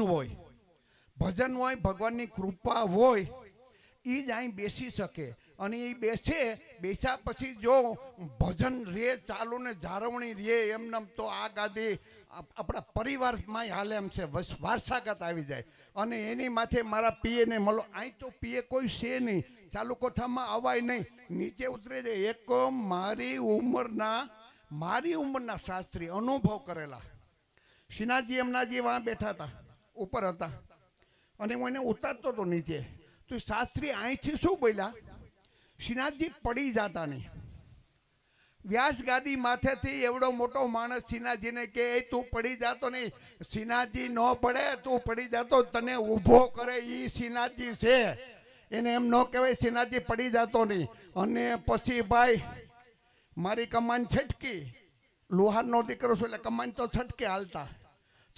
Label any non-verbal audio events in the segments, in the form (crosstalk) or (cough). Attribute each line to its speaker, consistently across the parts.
Speaker 1: હોય. ભજન હોય, ભગવાનની કૃપા હોય એ જ અહીં બેસી શકે. અને એ બેસે, બેસ્યા પછી જો ભજન રે, ચાલુ ને જાળવણી રે એમને તો આ ગાદી આપણા પરિવારમાં હાલે એમ છે. વારસાગત આવી જાય. અને એની માથે મારા પીએને મળો અહીં તો પીએ કોઈ છે નહીં. ચાલુ કોઠામાં અવાય નહીં. નીચે ઉતરે છે, એક મારી ઉંમરના મારી ઉંમરના શાસ્ત્રી અનુભવ કરેલા. શ્રીનાથજી એમનાજી વાં બેઠા હતા. ઉપર હતા. અને હું એને ઉતારતો હતો નીચે. તો શાસ્ત્રી અહીંથી શું બોલ્યા? શ્રીનાથજી પડી જતા નહીં. વ્યાસ ગાદી માથેથી એવડો મોટો માણસ સિનાજીને કે, "એ તું પડી જાતો નહીં. સિનાજી ન પડે, તું પડી જાતો. તને ઊભો કરે એ સિનાજી છે. એને એમ ન કહેવાય સિનાજી પડી જાતો નહીં. અને પછી ભાઈ, મારી કમાન છટકી. લોહારનો દીકરો છું એટલે કમાન તો છટકે હાલતા.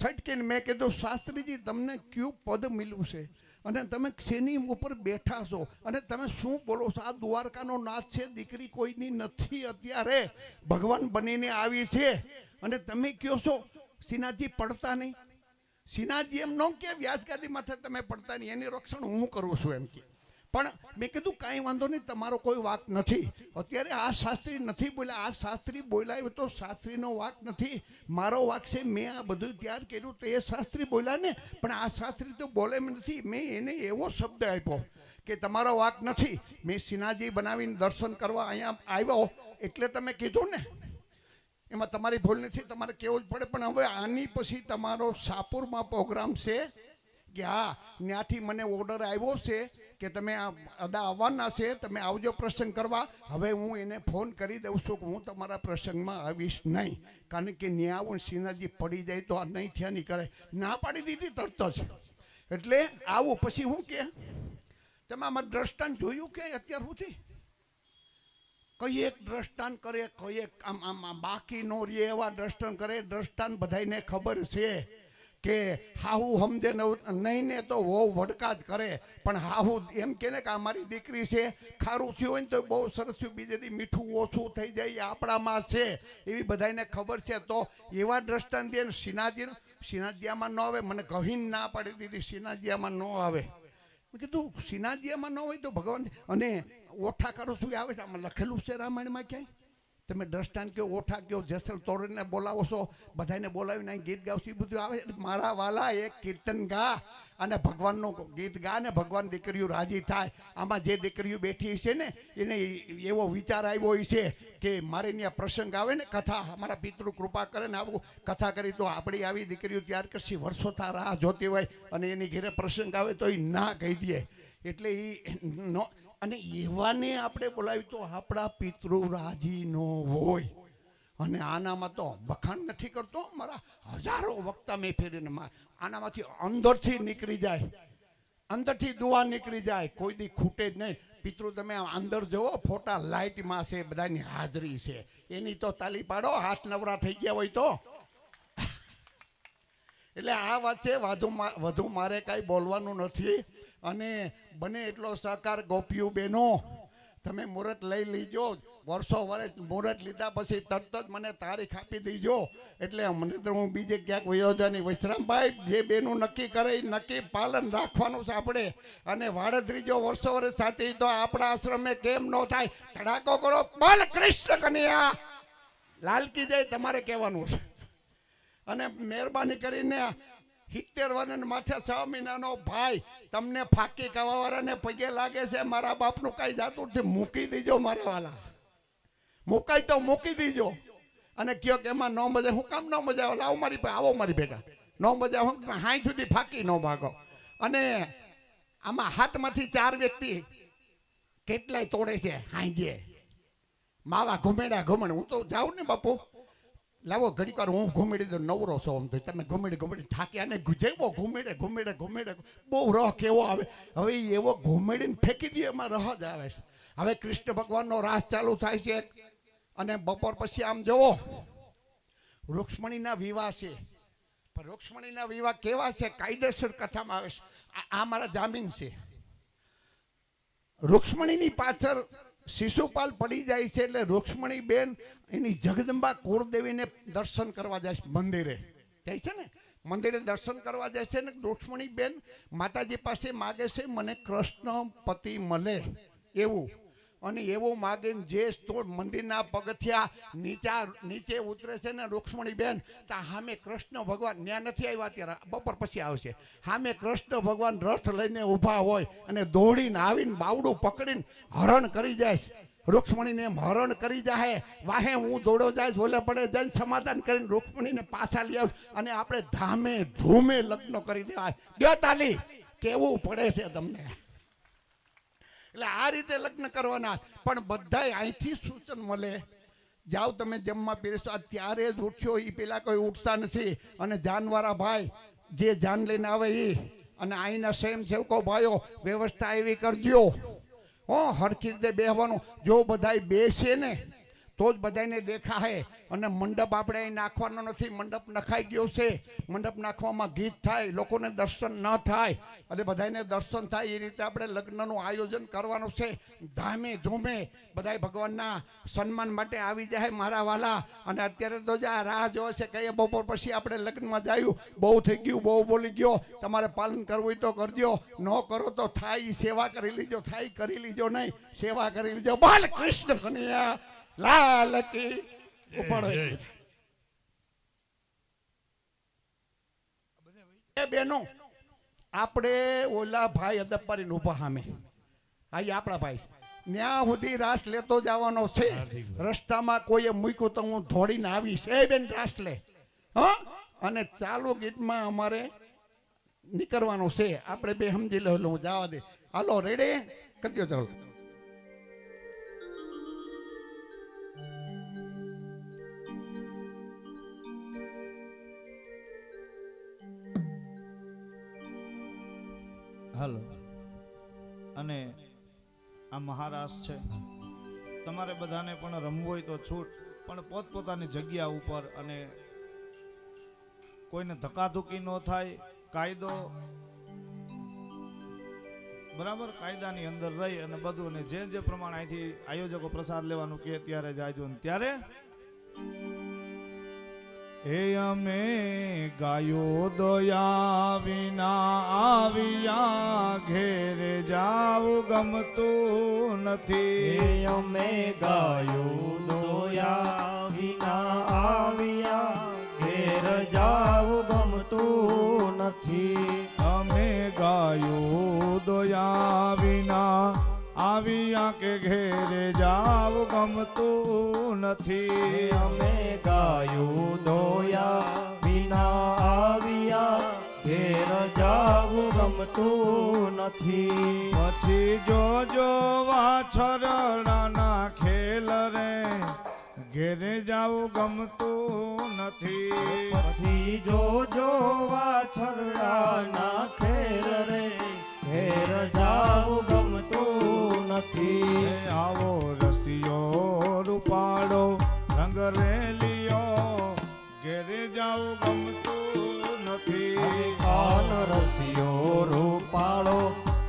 Speaker 1: છટકીને મેં કીધું, શાસ્ત્રીજી, તમને કયું પદ મળ્યું છે? અને તમે શેની ઉપર બેઠા છો? અને તમે શું બોલો છો? આ દ્વારકાનો નાથ છે, દીકરી કોઈની નથી અત્યારે. ભગવાન બનીને આવી છે. અને તમે કયો છો? શ્રીનાથજી પડતા નહીં. શ્રીનાથજી એમ ન કે, વ્યાસગાદી માથે તમે પડતા નહીં. એની રક્ષણ હું કરું છું. એમ કે. પણ મેં કીધું કાંઈ વાંધો નહીં, તમારો કોઈ વાક નથી. અત્યારે આ શાસ્ત્રી નથી બોલ્યા. આ શાસ્ત્રી બોલાય તો શાસ્ત્રીનો વાક નથી. મારો વાક છે, મેં આ બધું તૈયાર કર્યું તો એ શાસ્ત્રી બોલ્યા ને, પણ આ શાસ્ત્રી તો બોલે નથી. મેં એને એવો શબ્દ આપ્યો કે તમારો વાક નથી. મેં સિનાજી બનાવીને દર્શન કરવા અહીંયા આવ્યો એટલે તમે કીધું ને. એમાં તમારી ભૂલ નથી, તમારે કેવું જ પડે. પણ હવે આની પછી તમારો સાપુરમાં પ્રોગ્રામ છે. કે હા ત્યાંથી મને ઓર્ડર આવ્યો છે કે તમે આ અદા આવવાના છે, તમે આવજો પ્રસંગ કરવા. હવે હું એને ફોન કરી દઉં છું કે હું તમારા પ્રસંગમાં આવીશ નહીં. કારણ કે ત્યાં આવું પડી જાય તો આ નહીં થયા નહીં કરે. ના પાડી દીધી તરત જ. એટલે આવું, પછી હું કે, તમે આમાં દ્રષ્ટાંત જોયું કે અત્યાર સુધી? કઈ એક દ્રષ્ટાંત કરે કઈ એક આમ આમ બાકી નો રે એવા દ્રષ્ટાંત કરે. દ્રષ્ટાંત બધાને ખબર છે. કે હાહુ સમજે નહીં ને તો વહુ વડકા જ કરે. પણ હાહુ એમ કે ને કે આ મારી દીકરી છે, ખારું થયું હોય ને તો બહુ સરસ થયું. બીજેથી મીઠું ઓછું થઈ જાય આપણામાં છે. એવી બધાને ખબર છે. તો એવા દ્રષ્ટાંત દે શ્રીનાથજી શ્રીનાથજીયામાં ન આવે. મને કહીને ના પાડી દીધી શ્રીનાથજીયામાં ન આવે. મેં કીધું શ્રીનાથજીયામાં ન હોય તો ભગવાન, અને ઓઠા કરું શું આવે છે? આમાં લખેલું છે રામાયણમાં ક્યાંય? તમે દ્રષ્ટાન કયો, ઓઠા કયો, જેસલ તોરણને બોલાવો છો બધાને બોલાવીને અહીં ગીત ગાવ એ બધું આવે. મારા વાલા એક કીર્તન ગા અને ભગવાનનું ગીત ગા ને ભગવાન દીકરીઓ રાજી થાય. આમાં જે દીકરીઓ બેઠી છે ને, એને એવો વિચાર આવ્યો છે કે મારે ત્યાં પ્રસંગ આવે ને, કથા, અમારા પિતૃ કૃપા કરે ને આવું કથા કરી તો આપણી આવી દીકરીઓ ત્યાર કરશે. વર્ષો થા રાહ જોતી હોય અને એની ઘેરે પ્રસંગ આવે તો એ ના કહી દે. એટલે એ અને એવાને આપણે બોલાવી તો આપણા પિતૃ રાજી નો હોય. અને આનામાં તો વખાણ નથી કરતો. મારા હજારો વક્તા મેં ફેરીને આનામાંથી અંદરથી નીકળી જાય. અંદરથી દુઆ નીકળી જાય. કોઈ દી ખૂટે જ નહીં. પિતૃ, તમે અંદર જુઓ, ફોટા લાઇટમાં છે, બધાની હાજરી છે. એની તો તાલી પાડો, હાથ નવરા થઈ ગયા હોય તો. (laughs) એટલે આ વાત છે વધુ મારે કાંઈ બોલવાનું નથી. અને બને એટલો સહકાર ગોપિયું બેનો. તમે મુહૂર્ત લઈ લીજો. વર્ષો વર્ષ મુહૂર્ત લીધા પછી તરત જ મને તારીખ આપી દીજો. એટલે મને તો હું બીજે ક્યાંક યોજવાની વિશ્રામભાઈ જે બેનું નક્કી કરે એ નક્કી પાલન રાખવાનું છે આપણે. અને વાડત્રીજો વર્ષો વર્ષ સાથે તો આપણા આશ્રમે કેમ ન થાય? ધડાકો કરો. બાલ કૃષ્ણ કન્યા. લાલકી જાય, તમારે કહેવાનું છે. અને મહેરબાની કરીને સિત્તેર વર્ષ માથે છ મહિનાનો ભાઈ તમને ફાકી કવાવાળાને પગે લાગે છે, મારા બાપનું કાંઈ જાતું નથી, મૂકી દીજો મારા વાલા. મુકાય તો મૂકી દીજો. અને કયો કે એમાં ન મજા, હું કામ ન મજા આવે? આવો મારી આવો મારી ભેગા. ન મજા હું હાઈ સુધી ફાકી ન ભાગો. અને આમાં હાથમાંથી ચાર વ્યક્તિ કેટલાય તોડે છે, હાંજે. માવા ઘુમેડા ઘુમણ. હું તો જાઉં ને બાપુ. લાવો, ઘડીક વાર હું ઘુમેડી દઉં, નવરો છો આમ તો. તમે ઘુમેડી ઘુમેડી થાક્યા ને જેવો ઘુમેડે ઘુમેડે ઘુમેડે. બહુ રહ કેવો આવે. હવે એવો ઘૂમેડીને ફેંકી દે, એમાં રહ જ આવે છે. હવે કૃષ્ણ ભગવાનનો રાસ ચાલુ થાય છે અને બપોર પછી આમ જુઓ. રૂક્ષ્મણીના વિવાહ છે. પણ રૂક્ષ્મણીના વિવાહ કેવા છે? કાયદેસર કથામાં આવે છે. આ મારા જામીન છે. રૂક્ષ્મણીની પાછળ શિશુપાલ પડી જાય છે એટલે રૂક્ષ્મણી બેન એની જગદંબા કુળદેવીને દર્શન કરવા જાય છે મંદિરે. જાય છે ને? મંદિરે દર્શન કરવા જાય છે ને રૂક્ષ્મણી બેન માતાજી પાસે માગે છે, મને કૃષ્ણ પતિ મળે. એવું. અને એવું માગીને જે મંદિરના પગથિયા નીચા, નીચે ઉતરે છે ને રૂક્ષ્મણી બેન ત્યાં સામે કૃષ્ણ ભગવાન ત્યાં નથી આવ્યા અત્યારે, બપોર પછી આવશે. સામે કૃષ્ણ ભગવાન રથ લઈને ઊભા હોય અને દોડીને આવીને બાવડું પકડીને હરણ કરી જાય છે. રૂક્ષ્મણીને હરણ કરી જાય. વાહે હું દોડો જાય ઓલે પડે જઈને સમાધાન કરીને રૂક્ષ્મણીને પાછા લઈ આવ અને આપણે ધામે ધૂમે લગ્ન કરી દેવાય. ગયો તાલી કેવું પડે છે તમને? એટલે આ રીતે લગ્ન કરવાના. પણ બધાય અહીંથી સૂચન મળે. જાઓ તમે જમવા પીરસો ત્યારે જ ઉઠ્યો. એ પેલા કોઈ ઉઠતા નથી. અને જાનવાળા ભાઈ, જે જાન લઈને આવે એ અને અહીંના સ્વયં સેવકો ભાઈઓ, વ્યવસ્થા એવી કરજો. હો, હરખી રીતે બેસવાનું જો બધાય બેસે ને તો જ બધાને દેખાય અને મંડપ આપણે અહીં નાખવાનો નથી. મંડપ નખાઈ ગયો છે. મંડપ નાખવામાં ગીત થાય. લોકોને દર્શન ન થાય. અને બધાને દર્શન થાય. એ રીતે આપણે લગ્નનું આયોજન કરવાનું છે. ધામે ધૂમે બધાય ભગવાનના સન્માન માટે આવી જાય મારા વાલા. અને અત્યારે તો જે આ રાહ જોવે છે કહીએ બપોર પછી આપણે લગ્નમાં જાયું. બહુ થઈ ગયું, બહુ બોલી ગયો. તમારે પાલન કરવું હોય તો કરજો. ન કરો તો થાય સેવા કરી લીજો, થાય કરી લીજો નહીં. સેવા કરી લીજો. બાલ કૃષ્ણ કનૈયા. લાલ કી ઉપાડો એ બેનો આપણે ઓલા ભાઈ અદપારી ઊભા સામે આ આપણા ભાઈ ત્યાં સુધી રાસ લેતો જવાનો છે. રસ્તામાં કોઈએ મૂક્યું તો હું ધોડીને આવીશ. એ બેન રાસ લે. હા? અને ચાલુ ગીતમાં અમારે નીકળવાનું છે. આપણે બે સમજી લો હું જવા દે. હાલો રેડે કરજો ચાલો.
Speaker 2: હાલો. અને આ મહારાસ છે. તમારે બધાને પણ રમવું હોય તો છૂટ, પણ પોતપોતાની જગ્યા ઉપર અને કોઈને ધક્કાધુકી ન થાય, કાયદો બરાબર કાયદાની અંદર રહી અને બધું, અને જે જે પ્રમાણે અહીંથી આયોજકો પ્રસાદ લેવાનું કે ત્યારે જાયજો ને ત્યારે હે અમે ગાયો દયા વિના આવ્યા ઘેર જાવ ગમતું નથી.
Speaker 3: અમે ગાયો દોયા વિના આવ્યા ઘેર જાવ ગમતું નથી.
Speaker 2: અમે ગાયો દયા વિના આવ્યા કે ઘેરે જાવ ગમતું
Speaker 3: હે
Speaker 2: નથી
Speaker 3: અમે ગાયો દોયા વિના આવ્યા ઘેર જાવ ગમતું નથી
Speaker 2: પછી જોજો વાછરડાના ખેલ રે ઘેરે જાવ ગમતું નથી
Speaker 3: પછી જોજો વાછરડાના ખેલ રે ઘેર જાવ ગમતું નથી.
Speaker 2: આવો રસિયો રૂપાળો રંગ રેલિયો ઘેરે જાવું ગમતું નથી.
Speaker 3: કાન રસિયો રૂપાળો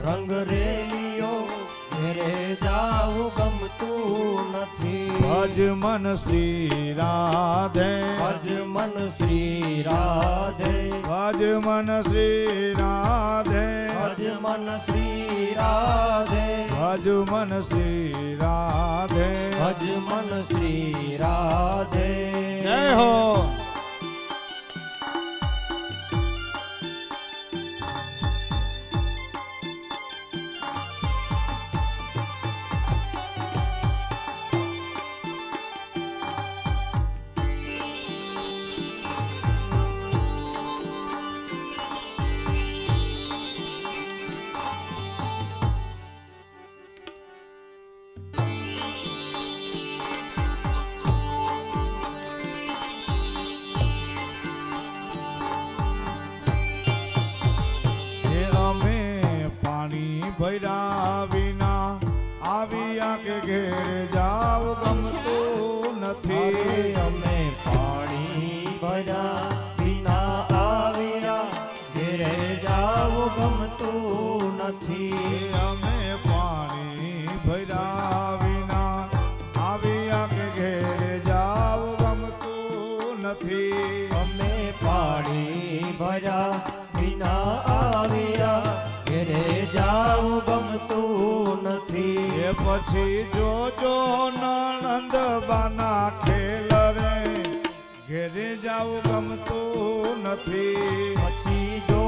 Speaker 3: રંગ રેલિયો ઘેરે જાવ નથી
Speaker 2: ભજ મન શ્રી રાધે.
Speaker 3: ભજ મન શ્રી રાધે.
Speaker 2: ભજ મન શ્રી રાધે.
Speaker 3: ભજ મન શ્રી રાધે.
Speaker 2: ભજ મન શ્રી રાધે.
Speaker 3: ભજ મન શ્રી રાધે.
Speaker 2: જય હો હે ભર્યા વિના આવ્યા કે ઘેર જાવ ગમતું નથી.
Speaker 3: અમે પાણી ભર્યા વિના આવ્યા ઘેરે જાવ ગમતું નથી.
Speaker 2: અમે પાણી ભર્યા વિના આવ્યા કે ઘેર જાવ ગમતું નથી.
Speaker 3: અમે પાણી વિના આવ્યા જાવું ગમતું નથી.
Speaker 2: પછી જોજો નણંદ બાના ખેલ રે ઘેરે જાવ ગમતું નથી.
Speaker 3: પછી જોજો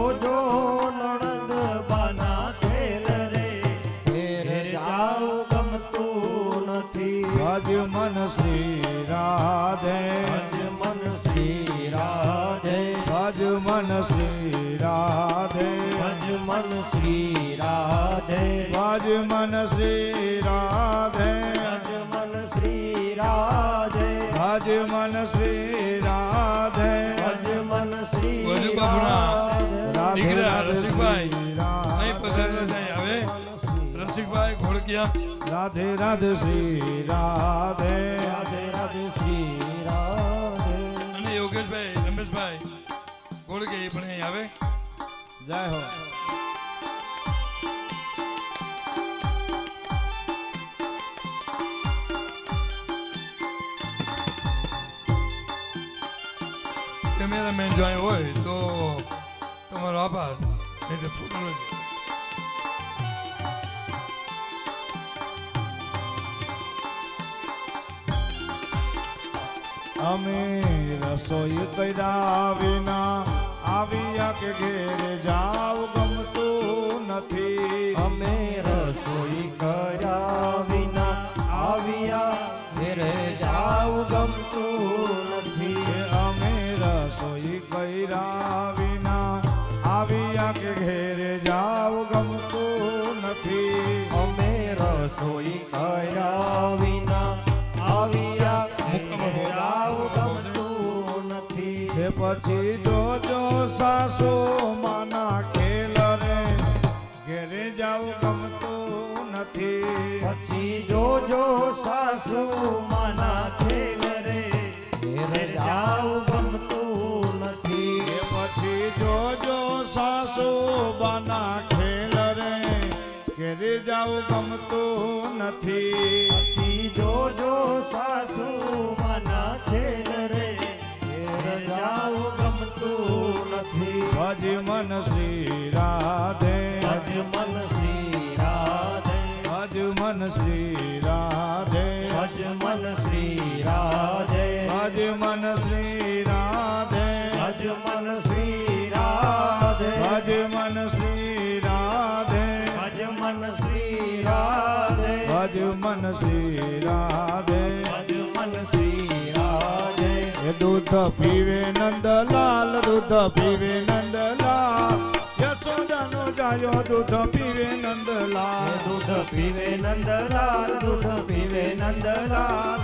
Speaker 2: શ્રી રાધે.
Speaker 3: ભજ મન શ્રી રાધે.
Speaker 2: ભજ મન શ્રી રાધે.
Speaker 3: ભજ મન શ્રી રાધે
Speaker 4: દીકરા રસિકભાઈ. અહીં પધારેલા નહીં આવે. હવે રસિકભાઈ ઘોડકિયા.
Speaker 2: રાધે રાધે શ્રી રાધે.
Speaker 3: રાધે રાધે શ્રી રાધે.
Speaker 4: અને યોગેશભાઈ રમેશભાઈ ઘોડકે એ પણ અહીં આવે.
Speaker 2: જય હો.
Speaker 4: કેમેરામેન જો અહીં હોય તો તમારો આભાર નહીં તો ફોટો.
Speaker 2: અમે રસોઈ કર્યા વિના આવ્યા કે ઘેરે જાવ ગમતું નથી
Speaker 3: અમે રસોઈ કર્યા
Speaker 2: પછી જોજો સાસુ માના ખેલ રે. ઘેરે જાવ ગમતું નથી.
Speaker 3: પછી જોજો સાસુ માના ખેલ રે. ઘેરે જાવ ગમતું નથી.
Speaker 2: પછી જોજો સાસુ બાના ખેલ રે. ઘેરે જાવ ગમતું નથી.
Speaker 3: પછી જોજો સાસુ માના ખેલ રે ઘેર જાવ ગમતું નથી.
Speaker 2: ભજ મન શ્રી રાધે.
Speaker 3: ભજ મન શ્રી રાધે.
Speaker 2: ભજ મન શ્રી રાધે.
Speaker 3: ભજ મન શ્રી રાધે.
Speaker 2: ભજ મન શ્રી રાધે.
Speaker 3: ભજ મન શ્રી રાધે.
Speaker 2: ભજ મન શ્રી રાધે.
Speaker 3: ભજ મન શ્રી રાધે.
Speaker 2: ભજ મન શ્રી એ દૂધ પીવે નંદલાલ દૂધ પીવે નંદલાલ યશોદાનો જાયો દૂધ પીવે નંદલાલ
Speaker 3: દૂધ પીવે નંદલાલ દૂધ પીવે નંદલાલ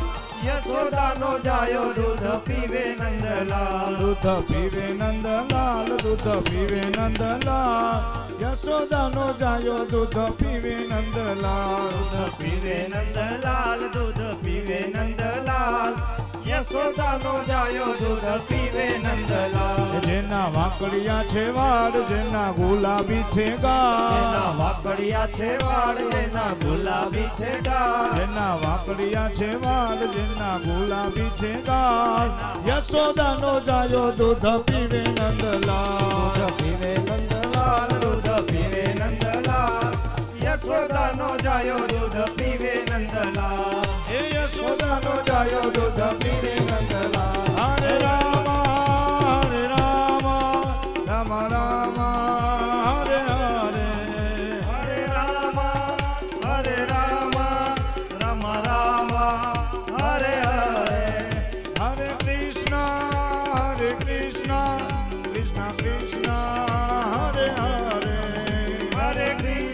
Speaker 3: યશોદાનો જાયો દૂધ પીવે નંદલાલ
Speaker 2: દૂધ પીવે નંદલાલ દૂધ પીવે નંદલાલ યશોદાનો જાયો દૂધ પીવે નંદલાલ
Speaker 3: દૂધ પીવે નંદલાલ દૂધ પીવે નંદલાલ યશોદાનો જાયો દૂધ પીવે નંદલાલ.
Speaker 2: જેના વાકડિયા છે વાડ જેના ગુલાબી છે
Speaker 3: એના વાકડિયા છે વાળ એના ગુલાબી છે ગાલ
Speaker 2: જેના વાકડિયા છે વાડ જેના ગુલાબી છે ગાલ યશોદાનો જાયો દૂધ પીવે નંદલાલ.
Speaker 3: દૂધ પીવે નંદલાલ દૂધ પીવે નંદલાલ. યશોદાનો જાયો દૂધ પીવે